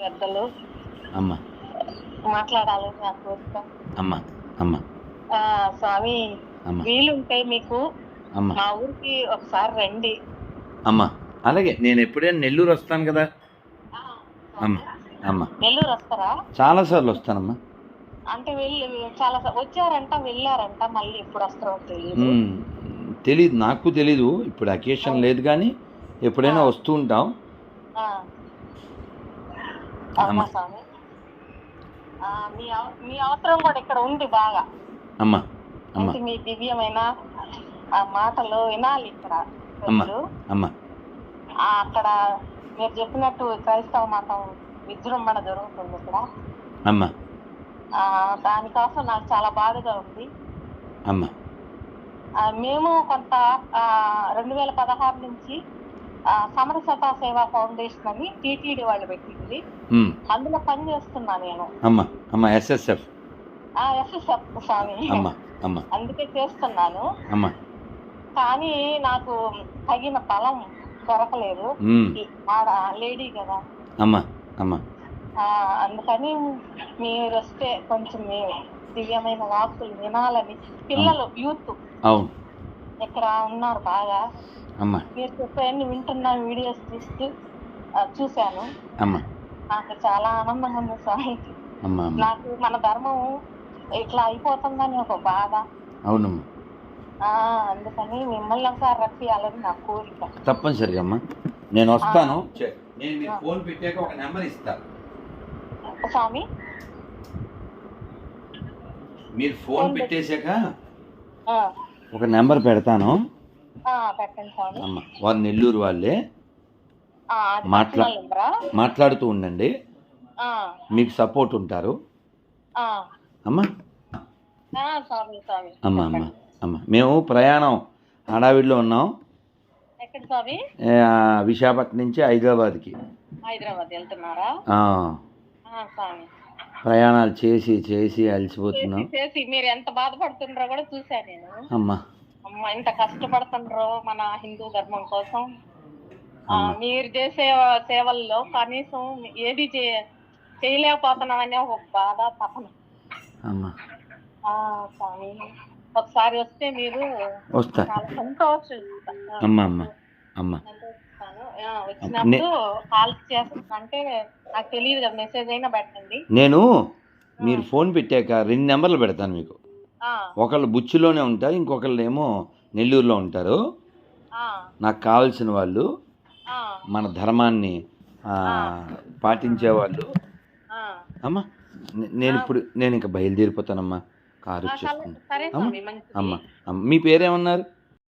పెద్దలు. అమ్మ. మాట్లాడాలి నా కోరిక అమ్మ అమ్మ. స్వామి వీలుంటే మీకు అమ్మ. మా ఊరికి ఒకసారి రండి. అమ్మ. అలాగే నేను ఎప్పుడైనా నెల్లూరు వస్తాను కదా? అమ్మ అమ్మ. నెల్లూరు వస్తారా? చాలాసార్లు వస్తానమ్మా. అంటే వెళ్ళి చాలా వచ్చారంట వెళ్ళారంట మళ్ళీ ఎప్పుడు వస్తారో తెలియదు. తెలీదు నాకు తెలీదు. ఇప్పుడు అకేషన్ లేదు కానీ ఎప్పుడైనా వస్తూ ఉంటాం. అమ్మ. స్వామి. మీ మీ అవసరం కూడా ఇక్కడ ఉంది బాగా. అమ్మ అమ్మ. మీ దివ్యమైన ఆ మాటలు వినాలి ఇక్కడ అమ్మ. అక్కడ మీరు చెప్పినట్టు క్రైస్తవ మతం విజృంభణ జరుగుతుంది ఇక్కడ. అమ్మ. దానికోసం నాకు చాలా బాధగా ఉంది. అమ్మ. మేము కొంత రెండు వేల పదహారు నుంచి సమరసత సేవా ఫౌండేషన్ అని టీటీడీ వాళ్ళు పెట్టింది. అందులో పని చేస్తున్నా నేను. అమ్మ అమ్మ ఎస్ఎస్ఎఫ్. ఎస్ఎస్ఎఫ్ స్వామి. అందుకే చేస్తున్నాను. కానీ నాకు తగిన బలం దొరకలేదు. ఆడ లేడీ కదా. అమ్మ అందుకని మీరు వస్తే కొంచెం దివ్యమైన వాక్కులు వినాలని. పిల్లలు యూత్. ఇక్కడ ఉన్నారు బాగా? అమ్మ. మీరు చెప్పేవన్నీ వింటున్నా వీడియోస్ చూస్తూ ఆ, చూశాను. అమ్మ. నాకు చాలా ఆనందంగా ఉంది స్వామి. అమ్మ నాకు మన ధర్మం ఇట్లా అయిపోతుందని ఒక బాధ. అవునమ్మా ఆ, అందుకని మిమ్మల్ని ఒకసారి రప్పియాలని నా కోరిక. తప్పనిసరిగా అమ్మా. నేను వస్తాను. నేను మీకు ఫోన్ పెట్టాక ఒక నెంబర్ ఇస్తా. స్వామి? మీరు ఫోన్ పెట్టేశాక ఆ, ఒక నెంబర్ పెడతాను. అమ్మ వారు నెల్లూరు వాళ్ళే. మాట్లా-? మాట్లాడుతూ ఉండండి. మీకు సపోర్ట్ ఉంటారు. అమ్మ. అమ్మ అమ్మ అమ్మ. మేము ప్రయాణం హడావిడిలో ఉన్నాం. విశాఖపట్నం నుంచి హైదరాబాద్కి. హైదరాబాద్ వెళ్తున్నారా? ప్రయాణాలు చేసి చేసి అలసిపోతున్నాం. చేసి మీరు ఎంత బాధపడుతుండ్రో కూడా చూశాను నేను. అమ్మ. అమ్మ ఎంత కష్టపడుతుండ్రో మన హిందూ ధర్మం కోసం. మీరు చేసే సేవల్లో కనీసం ఏది చే చేయలేకపోతున్నామనే ఒక బాధ తపన. స్వామి ఒకసారి వస్తే మీరు సంతోషం. అమ్మ అమ్మ అమ్మ. వచ్చినప్పుడు కాల్ చేస్తా అంటే నాకు తెలియదు కదా మెసేజ్ అయినా పెట్టండి. నేను మీరు ఫోన్ పెట్టాక రెండు నెంబర్లు పెడతాను మీకు. ఒకళ్ళు బుచ్చిలోనే ఉంటారు ఇంకొకళ్ళు ఏమో నెల్లూరులో ఉంటారు. నాకు కావాల్సిన వాళ్ళు మన ధర్మాన్ని ఆ, పాటించే వాళ్ళు. ఆ. అమ్మ నేను ఇప్పుడు నేను ఇంకా బయలుదేరిపోతానమ్మా. కారు వచ్చేస్తుంది. అమ్మ అమ్మ మీ పేరేమన్నారు?